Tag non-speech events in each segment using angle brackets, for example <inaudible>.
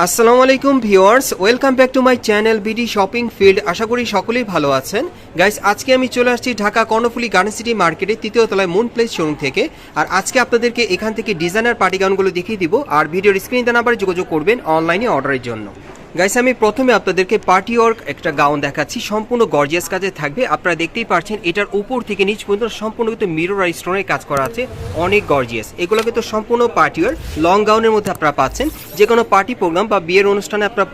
আসসালামু আলাইকুম viewers, welcome back to my channel BD shopping field. আশা করি সকলেই ভালো আছেন। গাইস, আজকে আমি চলে আসছি ঢাকা কর্ণফুলি গার্ডেন সিটি মার্কেটের তৃতীয় তলায় মুন প্লেস শোরুম থেকে। আর আজকে আপনাদেরকে এখান থেকে ডিজাইনার পার্টি গাউনগুলো দেখিয়ে দিব। আর ভিডিওর স্ক্রিন নাম্বারে যোগাযোগ করবেন অনলাইনে অর্ডারের জন্য। গাইস আমি প্রথমে আপনাদেরকে পার্টি ওয়ার্ক একটা গাউন দেখাচ্ছি। সম্পূর্ণ গর্জিয়াস কাজে থাকবে। আপনারা দেখতেই পাচ্ছেন এটার উপর থেকে নিচ পর্যন্ত সম্পূর্ণ কিন্তু মিরর আর স্টোনের কাজ করা আছে। অনেক গর্জিয়াস এগুলো কিন্তু সম্পূর্ণ পার্টি ওয়ার লং গাউনের মধ্যে আপনারা পাচ্ছেন। যে কোনো পার্টি প্রোগ্রাম বা বিয়ের অনুষ্ঠানে আপনারা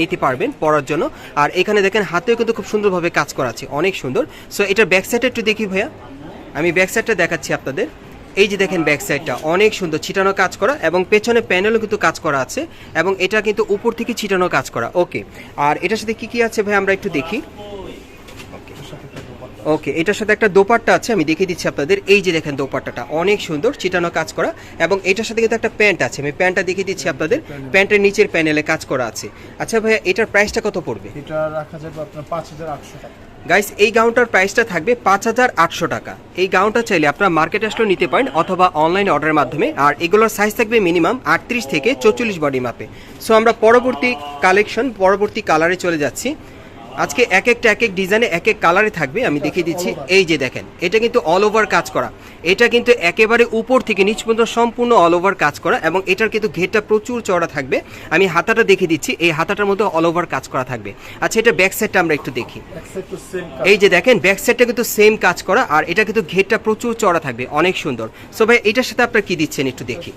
নিতে পারবেন পরার জন্য। আর এখানে দেখেন, হাতেও কিন্তু খুব সুন্দরভাবে কাজ করা আছে। অনেক সুন্দর। সো এটার ব্যাক সাইডটা একটু দেখি ভাইয়া। আমি ব্যাক সাইডটা দেখাচ্ছি আপনাদের। এই যে দেখেন ব্যাক সাইডটা অনেক সুন্দর ছিটানো কাজ করা এবং পেছনে প্যানেলও কিন্তু কাজ করা আছে এবং এটা কিন্তু উপর থেকে ছিটানো কাজ করা। ওকে আর এটার সাথে কি কি আছে ভাই আমরা একটু দেখি। ওকে এটার সাথে একটা দোপাট্টা আছে আমি দেখিয়ে দিচ্ছি আপনাদের। এই যে দেখেন দোপাট্টাটা অনেক সুন্দর চিটানো কাজ করা। এবং এটার সাথে কিন্তু একটা প্যান্ট আছে আমি প্যান্টটা দেখিয়ে দিচ্ছি আপনাদের। প্যান্টের নিচের প্যানেলে কাজ করা আছে। আচ্ছা ভাইয়া এটার প্রাইসটা কত পড়বে? এটা রাখা যাবে আপনার পাঁচ হাজার আটশো টাকা। গাইস এই গাউনটার প্রাইসটা থাকবে পাঁচ হাজার আটশো টাকা। এই গাউনটা চাইলে আপনারা মার্কেটে আসলেও নিতে পারেন অথবা অনলাইন অর্ডারের মাধ্যমে। আর এগুলোর সাইজ থাকবে মিনিমাম আটত্রিশ থেকে চৌচল্লিশ বডি মাপে সো আমরা পরবর্তী কালেকশন পরবর্তী কালারে চলে যাচ্ছি। আজকে এক একটা, এক এক ডিজাইনে এক এক কালারে থাকবে, আমি দেখিয়ে দিচ্ছি। এই যে দেখেন, এটা কিন্তু অল ওভার কাজ করা। এটা কিন্তু একেবারে উপর থেকে নিচ পর্যন্ত সম্পূর্ণ অল ওভার কাজ করা এবং এটার কিন্তু ঘেরটা প্রচুর চড়া থাকবে। আমি হাতাটা দেখিয়ে দিচ্ছি, এই হাতাটার মধ্যে অল ওভার কাজ করা থাকবে। আচ্ছা এটা ব্যাক সাইডটা আমরা একটু দেখি। এই যে দেখেন ব্যাক সাইডটা কিন্তু সেম কাজ করা আর এটা কিন্তু ঘেরটা প্রচুর চড়া থাকবে, অনেক সুন্দর। সো ভাই, এটার সাথে আপনারা কি দিচ্ছেন একটু দেখি?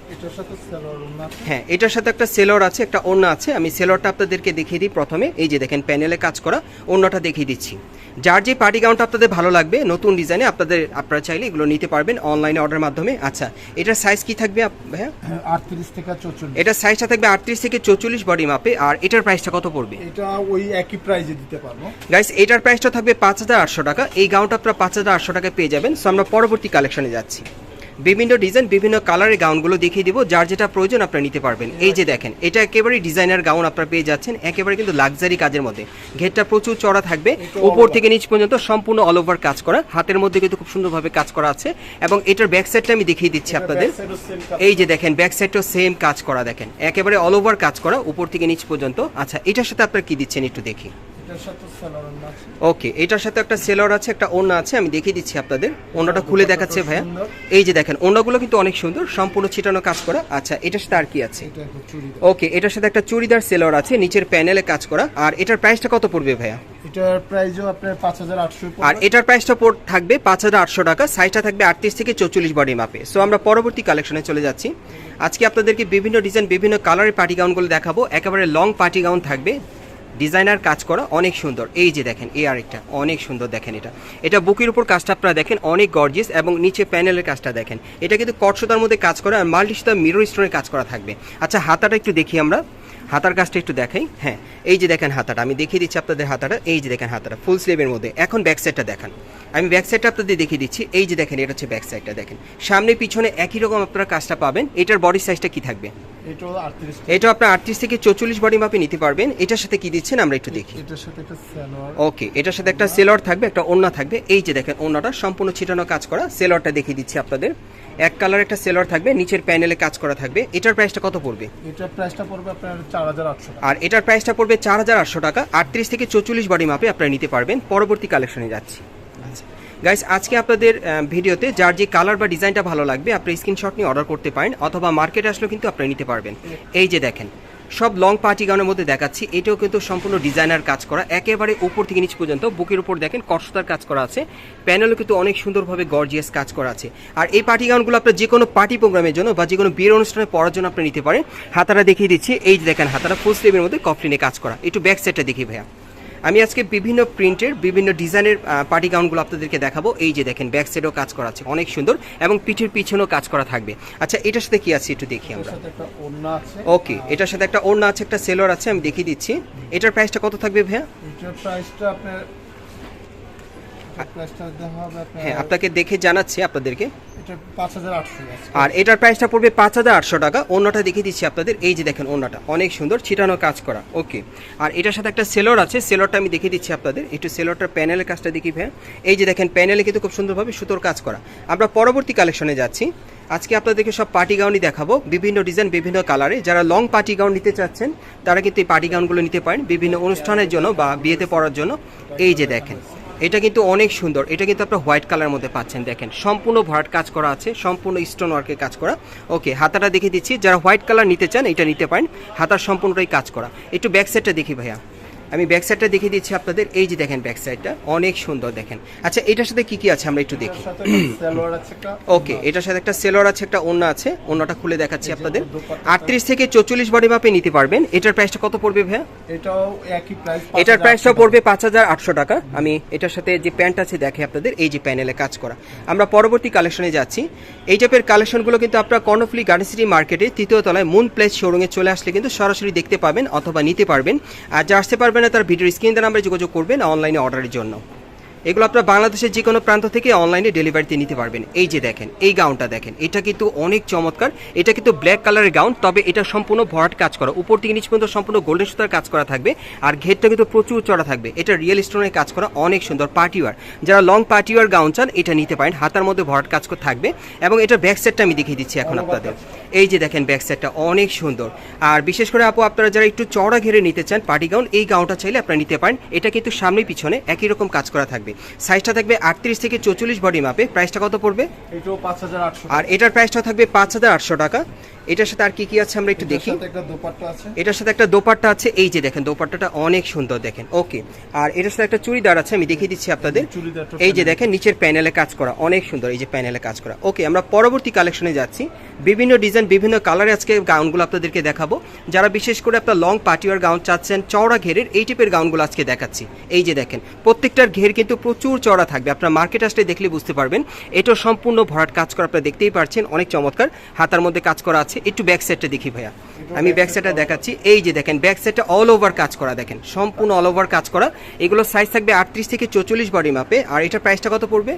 হ্যাঁ এটার সাথে একটা সেলর আছে, একটা ওড়না আছে। আমি সেলরটা আপনাদেরকে দেখিয়ে দিই প্রথমে। এই যে দেখেন প্যানেলে কাজ করা। ওড়নাটা দেখিয়ে দিচ্ছি। যার যে পার্টি গাউনটা আপনাদের ভালো লাগবে নতুন ডিজাইনে আপনাদের আপনারা চাইলে এগুলো নিতে পারবেন অনলাইনে অর্ডারের মাধ্যমে। আচ্ছা এটার সাইজ কি থাকবে ভাইয়া? আটত্রিশ থেকে চৌচল্লিশ। এটার সাইজটা থাকবে আটত্রিশ থেকে চৌচল্লিশ বডি মাপে আর এটার প্রাইসটা কত পড়বে? এটা ওই একই প্রাইজে দিতে পারব। গাইস এটার প্রাইসটা থাকবে পাঁচ হাজার আটশো টাকা। এই গাউনটা আপনারা পাঁচ হাজার আটশো টাকায় পেয়ে যাবেন। সো আমরা পরবর্তী কালেকশনে যাচ্ছি। বিভিন্ন ডিজাইন বিভিন্ন কালারের গাউনগুলো দেখিয়ে দিব যার যেটা প্রয়োজন আপনারা নিতে পারবেন। এই যে দেখেন এটা একেবারে ডিজাইনার গাউন আপনারা পেয়ে যাচ্ছেন একেবারে কিন্তু লাক্সারি কাজের মধ্যে। ঘেরটা প্রচুর চড়া থাকবে উপর থেকে নিচ পর্যন্ত সম্পূর্ণ অল ওভার কাজ করা হাতের মধ্যে কিন্তু খুব সুন্দরভাবে কাজ করা আছে এবং এটার ব্যাক সাইডটা আমি দেখিয়ে দিচ্ছি আপনাদের। এই যে দেখেন ব্যাক সাইডটাও সেম কাজ করা দেখেন একেবারে অল ওভার কাজ করা উপর থেকে নিচ পর্যন্ত। আচ্ছা এটার সাথে আপনারা কি দিচ্ছেন একটু দেখি। ওকে এটার সাথে একটা সেলর আছে একটা ওড়না আছে আমি দেখিয়ে দিচ্ছি আপনাদের। ওড়নাটা খুলে দেখাচ্ছে ভাইয়া। এই যে দেখেন ওড়নাগুলো কিন্তু অনেক সুন্দর সম্পূর্ণ ছিটানো কাজ করা। আচ্ছা এটার সাথে আর কি আছে? ওকে এটার সাথে একটা চুড়িদার সেলর আছে নিচের প্যানেলে কাজ করা। আর এটার প্রাইসটা কত পড়বে ভাইয়া? এটার প্রাইসও আপনার পাঁচ হাজার আটশো আর এটার প্রাইসটা পড় থাকবে পাঁচ হাজার আটশো টাকা সাইজটা থাকবে আটত্রিশ থেকে চৌচল্লিশ বডি মাপে। সো আমরা পরবর্তী কালেকশনে চলে যাচ্ছি। আজকে আপনাদেরকে বিভিন্ন ডিজাইন বিভিন্ন কালারের পার্টি গাউনগুলো দেখাবো। একেবারে লং পার্টি গাউন থাকবে। ডিজাইনার কাজ করা অনেক সুন্দর। এই যে দেখেন, এই আরেকটা, অনেক সুন্দর দেখেন এটা। এটা বুকের উপর কাজটা আপনারা দেখেন, অনেক গর্জিয়াস এবং নিচে প্যানেলের কাজটা দেখেন। এটা কিন্তু কটসতার মধ্যে কাজ করা আর মাল্টি সুতার মিরর স্টোনের কাজ করা থাকবে। আচ্ছা হাতাটা একটু দেখি আমরা। হাতার কাজটা একটু দেখাই। হ্যাঁ এই যে দেখেন হাতাটা, আমি দেখিয়ে দিচ্ছি আপনাদের হাতাটা। এই যে দেখেন হাতাটা ফুল স্লিভের মধ্যে। এখন ব্যাক সাইডটা দেখান। আমি ব্যাক সাইডটা আপনাদের দেখিয়ে দিচ্ছি। এই যে দেখেন, এটা হচ্ছে ব্যাক সাইডটা দেখেন। সামনে, পিছনে একই রকম আপনারা কাজটা পাবেন। এটার বডি সাইজটা কি থাকবে? এটা আপনার আটত্রিশ থেকে চৌচল্লিশ বডি মাপে নিতে পারবেন। এটার সাথে কি দিচ্ছেন আমরা একটু দেখি। এটার সাথে একটা সেলোয়ার। ওকে এটার সাথে একটা সেলর থাকবে একটা ওড়না থাকবে। এই যে দেখেন ওড়নাটা সম্পূর্ণ ছিটানো কাজ করা। সেলরটা দেখিয়ে দিচ্ছি আপনাদের। এক কালার একটা সেলর থাকবে নিচের প্যানেলে কাজ করা থাকবে। এটার প্রাইসটা কত পড়বে? এটার প্রাইসটা পড়বে আপনার চার হাজার আটশো আর এটার প্রাইসটা পড়বে চার হাজার আটশো টাকা। আটত্রিশ থেকে চৌচল্লিশ বডি মাপে আপনারা নিতে পারবেন। পরবর্তী কালেকশনে যাচ্ছি। গাইস আজকে আপনাদের ভিডিওতে যার যে কালার বা ডিজাইনটা ভালো লাগবে, আপনি স্ক্রিনশট নিয়ে অর্ডার করতে পারেন, অথবা মার্কেট আসলেও কিন্তু আপনারা নিতে পারবেন। এই যে দেখেন, সব লং পার্টি গাউনের মধ্যে দেখাচ্ছি, এটাও কিন্তু সম্পূর্ণ ডিজাইনার কাজ করা, একেবারে উপর থেকে নিচ পর্যন্ত, বুকের উপর দেখেন কষ্টতার কাজ করা আছে প্যানেলও কিন্তু অনেক সুন্দরভাবে গর্জিয়াস কাজ করা আছে। আর এই পার্টি গাউনগুলো আপনার যে কোনো পার্টি প্রোগ্রামের জন্য বা যে কোনো বিয়ের অনুষ্ঠানে পড়ার জন্য আপনি নিতে পারেন। হাতারা দেখিয়ে দিচ্ছি, এই যে দেখেন হাতারা ফুল স্লিভের মধ্যে কফলিনে কাজ করা। একটু ব্যাক সাইডটা দেখি ভাইয়া। আমি আজকে বিভিন্ন প্রিন্টের বিভিন্ন ডিজাইনের পার্টি গাউনগুলো আপনাদেরকে দেখাবো। এই যে দেখেন ব্যাক সাইডেও কাজ করা আছে অনেক সুন্দর এবং পিঠের পিছনেও কাজ করা থাকবে। আচ্ছা এটার সাথে কি আছে একটু দেখি আমরা। ওকে এটার সাথে একটা ওড়না আছে একটা সেলর আছে আমি দেখিয়ে দিচ্ছি। এটার প্রাইসটা কত থাকবে ভাইয়া? এটার প্রাইসটা আপনার প্রাইসটা দেওয়া হবে আপনার হ্যাঁ। আপনাকে দেখে জানাচ্ছি আপনাদেরকে। আর এটার প্রাইসটা পড়বে পাঁচ হাজার আটশো টাকা। অন্যটা দেখিয়ে দিচ্ছি আপনাদের। এই যে দেখেন অন্যটা অনেক সুন্দর ছিটানো কাজ করা। ওকে। আর এটার সাথে একটা সেলর আছে। সেলরটা আমি দেখিয়ে দিচ্ছি আপনাদের। একটু সেলরটার প্যানেলের কাজটা দেখি ভাই এই যে দেখেন প্যানেলে কিন্তু খুব সুন্দরভাবে সুতোর কাজ করা। আমরা পরবর্তী কালেকশনে যাচ্ছি। আজকে আপনাদেরকে সব পার্টি গাউনই দেখাবো। বিভিন্ন ডিজাইন বিভিন্ন কালারে যারা লং পার্টি গাউন নিতে চাচ্ছেন তারা কিন্তু এই পার্টি গাউনগুলো নিতে পারেন। বিভিন্ন অনুষ্ঠানের জন্য বা বিয়েতে পরার জন্য। এই যে দেখেন। এটা কিন্তু অনেক সুন্দর। এটা কিন্তু আপনার হোয়াইট কালার মধ্যে পাচ্ছেন, দেখেন। সম্পূর্ণ ভার্ট কাজ করা আছে, সম্পূর্ণ স্টোন ওয়ার্কের কাজ করা। ওকে, হাতাটা দেখে দিচ্ছি। যারা হোয়াইট কালার নিতে চান, এটা নিতে পারেন। হাতার সম্পূর্ণটাই কাজ করা। একটু ব্যাক সাইডটা দেখি ভাইয়া। আমি ব্যাক সাইডটা দেখিয়ে দিচ্ছি আপনাদের। এই যে দেখেন ব্যাক সাইডটা অনেক সুন্দর দেখেন। আচ্ছা এটার সাথে কি কি আছে আমরা একটু দেখি। <clears throat> ওকে এটার সাথে একটা সেলর আছে একটা ওন্না আছে। ওন্নাটা খুলে দেখাচ্ছি আপনাদের। আটত্রিশ থেকে চৌচল্লিশ বডি মাপে নিতে পারবেন। এটার প্রাইসটা কত পড়বে ভাইয়া? এটাও একই প্রাইস এটার প্রাইসটা পড়বে পাঁচ হাজার আটশো টাকা। আমি এটার সাথে যে প্যান্ট আছে দেখে আপনাদের এই যে প্যানেলে কাজ করা। আমরা পরবর্তী কালেকশনে যাচ্ছি। এই টাইপের কালেকশনগুলো কিন্তু আপনারা কর্ণফুলি গার্ডেন সিটি মার্কেটে তৃতীয় তলায় মুন প্লেস শোরুমে চলে আসলে কিন্তু সরাসরি দেখতে পাবেন অথবা নিতে পারবেন। আর যা আসতে পারবেন তার ভিডিওর স্ক্রিন নাম্বারে যোগাযোগ করবেন অনলাইনে অর্ডারের জন্য। এগুলো আপনার বাংলাদেশের যে কোনো প্রান্ত থেকে অনলাইনে ডেলিভারিতে নিতে পারবেন। এই যে দেখেন, এই গাউনটা দেখেন, এটা কিন্তু অনেক চমৎকার। এটা কিন্তু ব্ল্যাক কালারের গাউন, তবে এটা সম্পূর্ণ ভরাট কাজ করা। উপর থেকে নিচ পর্যন্ত সম্পূর্ণ গোল্ডেন সুতার কাজ করা থাকবে, আর ঘেরটা কিন্তু প্রচুর চড়া থাকবে। এটা রিয়েল স্টোনের কাজ করা, অনেক সুন্দর পার্টিওয়ার। যারা লং পার্টিওয়ার গাউন চান, এটা নিতে পারেন। হাতার মধ্যে ভরাট কাজ করে থাকবে, এবং এটা ব্যাক সেটটা আমি দেখিয়ে দিচ্ছি এখন আপনাদের। এই যে দেখেন ব্যাক সেটটা অনেক সুন্দর। আর বিশেষ করে আপু আপনারা যারা একটু চড়া ঘেরে নিতে চান পার্টি গাউন এই গাউনটা চাইলে আপনারা নিতে পারেন। এটা কিন্তু সামনে পিছনে একই রকম কাজ করা থাকবে। সাইজটা থাকবে আটত্রিশ থেকে চৌচল্লিশ বডি মাপে প্রাইসটা কত পড়বে? আর এটার প্রাইসটা থাকবে পাঁচ হাজার আটশো টাকা। এটার সাথে আর কি কি আছে আমরা একটু দেখি। এটার সাথে একটা দোপাট্টা আছে। এই যে দেখেন দোপাট্টাটা অনেক সুন্দর দেখেন। ওকে আর এটার সাথে একটা চুড়িদার আছে আমি দেখিয়ে দিচ্ছি আপনাদের। এই যে দেখেন নিচের প্যানেলে কাজ করা। অনেক সুন্দর এই যে প্যানেলে কাজ করা। ওকে আমরা পরবর্তী কালেকশনে যাচ্ছি। বিভিন্ন ডিজাইন বিভিন্ন কালারে আজকে গাউনগুলো আপনাদেরকে দেখাবো। যারা বিশেষ করে আপনার লং পার্টিওয়ার গাউন চাচ্ছেন চওড়া ঘেরের এই টাইপের গাউনগুলো আজকে দেখাচ্ছি। এই যে দেখেন প্রত্যেকটার ঘের কিন্তু প্রচুর চওড়া থাকবে। আপনার মার্কেট আসলে দেখলে বুঝতে পারবেন। এটা সম্পূর্ণ ভরাট কাজ করা আপনারা দেখতেই পারছেন অনেক চমৎকার। হাতার মধ্যে কাজ করা আছে। একটু ব্যাক সাইডটা দেখি ভাইয়া। আমি ব্যাক সাইডটা দেখাচ্ছি। এই যে দেখেন ব্যাক সাইডটা অল ওভার কাজ করা দেখেন। সম্পূর্ণ অল ওভার কাজ করা। এগুলো সাইজ থাকবে আটত্রিশ থেকে চৌচল্লিশ বডি মাপে আর এটার প্রাইসটা কত পড়বে?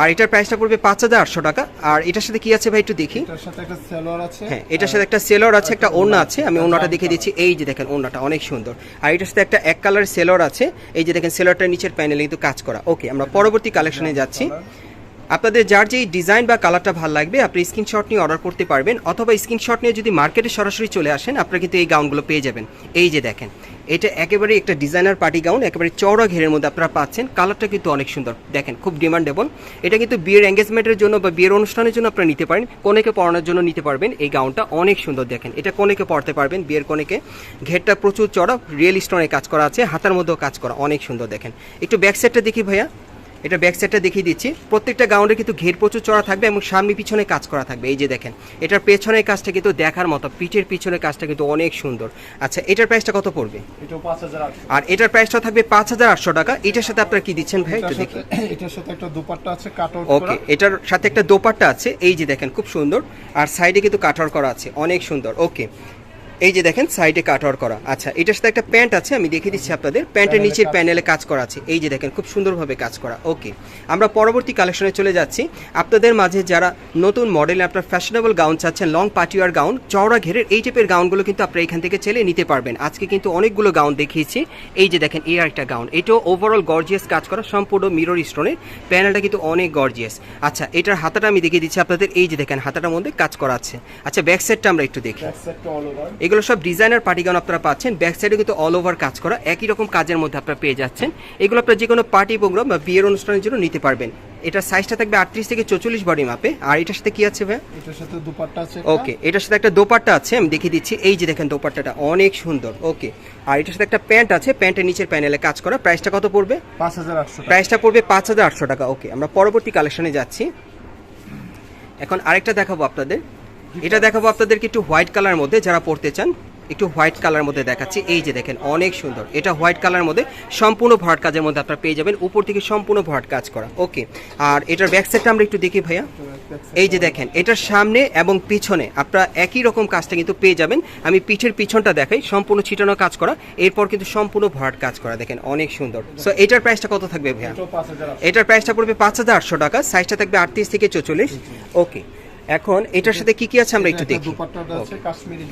আর এটার প্রাইসটা পড়বে পাঁচ হাজার আটশো টাকা। আর এটার সাথে কি আছে ভাই একটু দেখি। হ্যাঁ এটার সাথে একটা সেলর আছে, একটা ওড়না আছে। আমি ওড়নাটা দেখিয়ে দিচ্ছি। এই যে দেখেন ওড়নাটা, অনেক সুন্দর। আর এটার সাথে একটা এক কালার সেলর আছে। এই যে দেখেন সেলরটার নিচের প্যানেলে কিন্তু কাজ করা। ওকে আমরা পরবর্তী কালেকশনে যাচ্ছি। আপনাদের যার যেই ডিজাইন বা কালারটা ভালো লাগবে, আপনি স্ক্রিনশট নিয়ে অর্ডার করতে পারবেন। অথবা স্ক্রিনশট নিয়ে যদি মার্কেটে সরাসরি চলে আসেন, আপনারা কিন্তু এই গাউনগুলো পেয়ে যাবেন। এই যে দেখেন এটা একেবারে একটা ডিজাইনার পার্টি গাউন একেবারে চওড়া ঘেরের মধ্যে আপনারা পাচ্ছেন। কালারটা কিন্তু অনেক সুন্দর। দেখেন, খুব ডিমান্ডেবল এটা কিন্তু বিয়ের এঙ্গেজমেন্টের জন্য বা বিয়ের অনুষ্ঠানের জন্য আপনারা নিতে পারেন। কনেকে পরানোর জন্য নিতে পারবেন। এই গাউনটা অনেক সুন্দর, দেখেন। এটা কনেকে পরতে পারবেন, বিয়ের কনেকে। ঘেরটা প্রচুর চড়া রিয়েল স্টোনে কাজ করা আছে, হাতার মধ্যেও কাজ করা, অনেক সুন্দর, দেখেন। একটু ব্যাক সাইডটা দেখি ভাইয়া। এটা ব্যাক সাইডটা দেখিয়ে দিচ্ছি। প্রত্যেকটা গাউন্ডে কিন্তু ঘের প্রচুর চড়া থাকবে এবং সামনে পিছনে কাজ করা থাকবে। এই যে দেখেন এটার পেছনের কাজটা কিন্তু দেখার মতো পিঠের পিছনের কাজটা কিন্তু অনেক সুন্দর। আচ্ছা এটার প্রাইসটা কত পড়বে? আর এটার প্রাইসটা থাকবে পাঁচ হাজার আটশো টাকা। এটার সাথে আপনারা কি দিচ্ছেন ভাই? একটু দেখি। এটার সাথে একটা দোপাট্টা আছে ওকে এটার সাথে একটা দোপাট্টা আছে। এই যে দেখেন খুব সুন্দর। আর সাইডে কিন্তু কাটার করা আছে। অনেক সুন্দর। ওকে এই যে দেখেন সাইডে কাটার করা। আচ্ছা এটার সাথে একটা প্যান্ট আছে আমি দেখিয়ে দিচ্ছি আপনাদের। প্যান্টের নিচের প্যানেলে কাজ করা আছে। এই যে দেখেন খুব সুন্দরভাবে কাজ করা। ওকে আমরা পরবর্তী কালেকশনে চলে যাচ্ছি। আপনাদের মাঝে যারা নতুন মডেলে আপনার ফ্যাশনেবল গাউন চাচ্ছেন লং পার্টিওয়ার গাউন চওড়া ঘেরের এই টাইপের গাউনগুলো কিন্তু আপনারা এখান থেকে চেলে নিতে পারবেন। আজকে কিন্তু অনেকগুলো গাউন দেখিয়েছি। এই যে দেখেন এই একটা গাউন এটাও ওভারঅল গর্জিয়াস কাজ করা সম্পূর্ণ মিরর স্টোনের প্যানেলটা কিন্তু অনেক গর্জিয়াস আচ্ছা এটার হাতাটা আমি দেখিয়ে দিচ্ছি আপনাদের। এই যে দেখেন হাতাটার মধ্যে কাজ করা আছে। আচ্ছা ব্যাক সাইডটা আমরা একটু দেখি। এগুলো সব ডিজাইনার পার্টি গাউন আপনারা পাচ্ছেন। ব্যাক সাইডে কিন্তু অল ওভার কাজ করা। একই রকম কাজের মধ্যে আপনারা পেয়ে যাচ্ছেন। এগুলো আপনারা যে কোনো পার্টি প্রোগ্রাম বা বিয়ের অনুষ্ঠানের জন্য নিতে পারবেন। এটার সাইজটা থাকবে আটত্রিশ থেকে চৌচল্লিশ বডি মাপে আর এটার সাথে কি আছে ভাই? এটার সাথে দোপাট্টা আছে ওকে এটার সাথে একটা দোপাট্টা আছে। আমি দেখিয়ে দিচ্ছি। এই যে দেখেন দোপাট্টাটা অনেক সুন্দর। ওকে আর এটার সাথে একটা প্যান্ট আছে। প্যান্টের নিচের প্যানেলে কাজ করা। প্রাইসটা কত পড়বে? পাঁচ হাজার আটশো প্রাইসটা পড়বে পাঁচ হাজার আটশো টাকা। ওকে আমরা পরবর্তী কালেকশনে যাচ্ছি। এখন আরেকটা দেখাবো আপনাদের। এটা দেখাবো আপনাদেরকে একটু হোয়াইট কালার মধ্যে যারা পড়তে চান একটু হোয়াইট কালার মধ্যে দেখাচ্ছি। এই যে দেখেন অনেক সুন্দর। এটা হোয়াইট কালার মধ্যে সম্পূর্ণ ভরাট কাজের মধ্যে আপনারা পেয়ে যাবেন। উপর থেকে সম্পূর্ণ ভরাট কাজ করা। ওকে আর এটার ব্যাক সাইডটা আমরা একটু দেখি ভাইয়া। এই যে দেখেন এটার সামনে এবং পিছনে আপনারা একই রকম কাজটা কিন্তু পেয়ে যাবেন। আমি পিঠের পিছনটা দেখাই সম্পূর্ণ ছিটানো কাজ করা এরপর কিন্তু সম্পূর্ণ ভরাট কাজ করা। দেখেন অনেক সুন্দর। সো এটার প্রাইসটা কত থাকবে ভাইয়া? এটার প্রাইসটা পড়বে পাঁচ হাজার আটশো টাকা সাইজটা থাকবে আটত্রিশ থেকে চৌচল্লিশ। ওকে এখন এটার সাথে কি কি আছে আমরা একটু দেখি।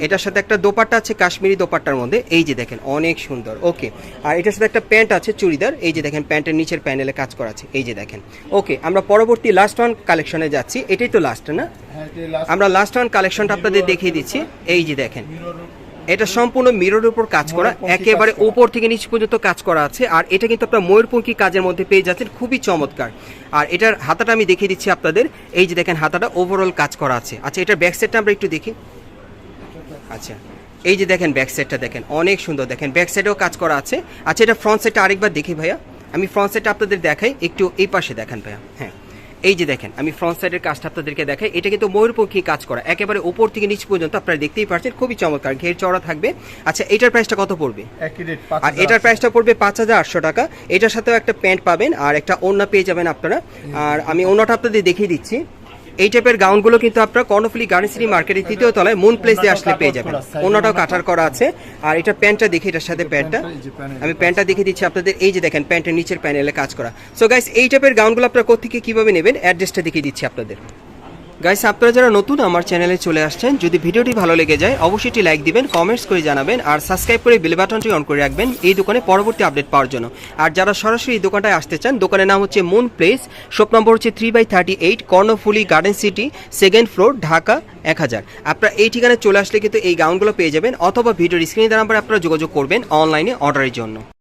এটার সাথে একটা দোপাট্টা আছে কাশ্মীরি দোপাট্টার মধ্যে। এই যে দেখেন অনেক সুন্দর। ওকে আর এটার সাথে একটা প্যান্ট আছে চুড়িদার। এই যে দেখেন প্যান্টের নিচের প্যানেলে কাজ করা আছে। এই যে দেখেন। ওকে আমরা পরবর্তী লাস্ট ওয়ান কালেকশনে যাচ্ছি। এটাই তো লাস্ট না? হ্যাঁ আমরা লাস্ট ওয়ান কালেকশনটা আপনাদের দেখিয়ে দিচ্ছি। এই যে দেখেন। এটা সম্পূর্ণ মিররের উপর কাজ করা একেবারে। উপর থেকে নিচ পর্যন্ত কাজ করা আছে আর এটা কিন্তু আপনার ময়ূরপঙ্খী কাজের মধ্যে পেয়ে যাচ্ছেন খুবই চমৎকার। আর এটার হাতাটা আমি দেখিয়ে দিচ্ছি আপনাদের এই যে দেখেন হাতাটা ওভারঅল কাজ করা আছে। আচ্ছা এটার ব্যাক সাইডটা আমরা একটু দেখি। আচ্ছা এই যে দেখেন ব্যাক সাইডটা দেখেন অনেক সুন্দর দেখেন ব্যাক সাইডেও কাজ করা আছে। আচ্ছা এটা ফ্রন্ট সাইডটা আরেকবার দেখি ভাইয়া। আমি ফ্রন্ট সাইডটা আপনাদের দেখাই একটু এই পাশে দেখান ভাইয়া। হ্যাঁ। এই যে দেখেন আমি ফ্রন্ট সাইডের কাজটা আপনাদেরকে দেখাই এটা কিন্তু ময়ূরপঙ্খী কাজ করা একেবারে উপর থেকে নিচ পর্যন্ত আপনারা দেখতেই পাচ্ছেন খুবই চমৎকার ঘের চড়া থাকবে। আচ্ছা এটার প্রাইসটা কত পড়বে? আর এটার প্রাইসটা পড়বে পাঁচ হাজার আটশো টাকা এটার সাথেও একটা প্যান্ট পাবেন আর একটা ওড়না পেয়ে যাবেন আপনারা। আর আমি ওড়নাটা আপনাদের দেখিয়ে দিচ্ছি। এই টাইপের গাউনগুলো কিন্তু আপনার কর্ণফুলি গার্ডেন মার্কেটের তৃতীয় তলায় মুন প্লেস আসলে পেয়ে যাবেন। ওনাটাও কাটার করা আছে। আর এটা প্যান্টটা দেখি, এটার সাথে প্যান্টটা। আমি প্যান্টটা দেখে দিচ্ছি আপনাদের। এই যে দেখেন, প্যান্টের নিচের প্যানেলে কাজ করা। সো গাইস এই টাইপের গাউনগুলো আপনারা কোথেকে কীভাবে নেবেন? অ্যাড্রেসটা দেখিয়ে দিচ্ছি আপনাদের। গাইস আপনারা যারা নতুন আমার চ্যানেলে চলে আসছেন, যদি ভিডিওটি ভালো লেগে যায়, অবশ্যই একটি লাইক দিবেন কমেন্টস করে জানাবেন, আর সাবস্ক্রাইব করে বেল বাটনটি অন করে রাখবেন এই দোকানে পরবর্তী আপডেট পাওয়ার জন্য। আর যারা সরাসরি এই দোকানটায় আসতে চান, দোকানের নাম হচ্ছে মুন প্লেস শপ নম্বর হচ্ছে three by thirty eight Karnaphuli garden city second floor Dhaka এক হাজার। আপনারা এই ঠিকানায় চলে আসলে কিন্তু এই গাউনগুলো পেয়ে যাবেন, অথবা ভিডিওর স্ক্রিনে নাম্বার আপনারা যোগাযোগ করবেন অনলাইনে অর্ডারের জন্য।